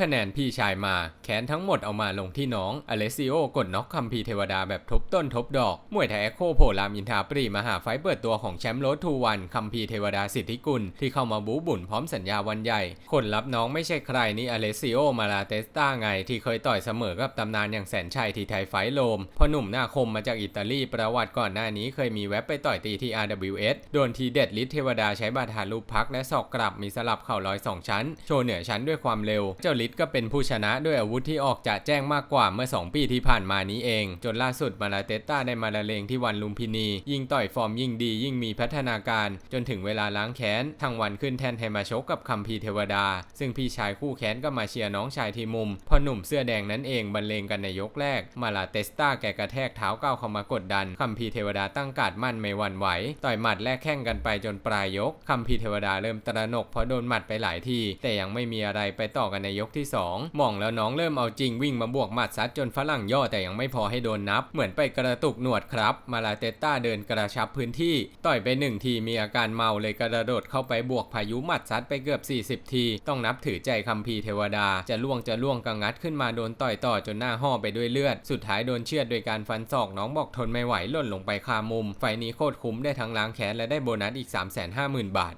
คะแนนพี่ชายมาแขนทั้งหมดเอามาลงที่น้อง อเลซิโอกดน็อกคัมพีเทวดาแบบทบต้นทบดอก มวยไทยแอโคโผล่รามอินทาปรีมาหาไฟเปิดตัวของแชมป์โรดทูวันคัมพีเทวดาสิทธิกุล ที่เข้ามาบูบุ่นพร้อมสัญญาวันใหญ่ คนรับน้องไม่ใช่ใครนี่อเลซิโอมาลาเตสตาไง ที่เคยต่อยเสมอกับตำนานอย่างแสนชัยที่ไทยไฟโลมพอหนุ่มหน้าคมมาจากอิตาลีประวัติก่อนหน้านี้เคยมีแว็บไปต่อยตีที่ RWS โดนทีเด็ดลิทเทวดาใช้บาทาลูปพักและศอกกลับมีสลับเข่าลอยสองชั้น โชว์เหนือชั้นด้วยความเร็วเจ้าลิทก็เป็นผู้ชนะด้วยอาวุธที่ออกจะแจ้งมากกว่าเมื่อ 2 ปีที่ผ่านมานี้เอง จนล่าสุดมาลาเตต้าได้มาละเลงที่วันลุมพินี ยิ่งต่อยฟอร์มยิ่งดียิ่งมีพัฒนาการ จนถึงเวลาล้างแค้นทางวันขึ้นแทนให้มาชกกับคัมพีเทวดา ซึ่งพี่ชายคู่แค้นก็มาเชียร์น้องชายที่มุมพอหนุ่มเสื้อแดงนั้นเองบรรเลงกันในยกแรก มาลาเตสตาแกกระแทกเท้าก้าวเข้ามากดดันคัมพีเทวดาตั้งการ์ดมั่นไม่หวั่นไหวต่อยหมัดแลกแข้งกันไปจนปลายยกคัมพีเทวดาเริ่มตระหนกเพราะโดนหมัดไปหลายทีแต่ยังไม่มีอะไรไปต่อกันในยกที่ 2 มองแล้วน้องเริ่มเอาจริงวิ่งมาบวกหมัดซัดจนฝรั่งย่อแต่ยังไม่พอให้โดนนับ เหมือนไปกระตุกหนวดครับ มาลาเตต้าเดินกระชับพื้นที่ ต่อยไปหนึ่งทีมีอาการเมาเลยกระโดดเข้าไปบวกพายุหมัดซัดไปเกือบ 40 ที ต้องนับถือใจคัมพีเทวดา จะล่วงจะล่วงกังัดขึ้นมาโดนต่อยต่อจนหน้าห่อไปด้วยเลือด สุดท้ายโดนเชือดโดยการฟันศอกน้องบอกทนไม่ไหวหล่นลงไปคามุม ไฟนี้โคตรคุ้มได้ทั้งล้างแค้นและได้โบนัสอีก 350,000 บาท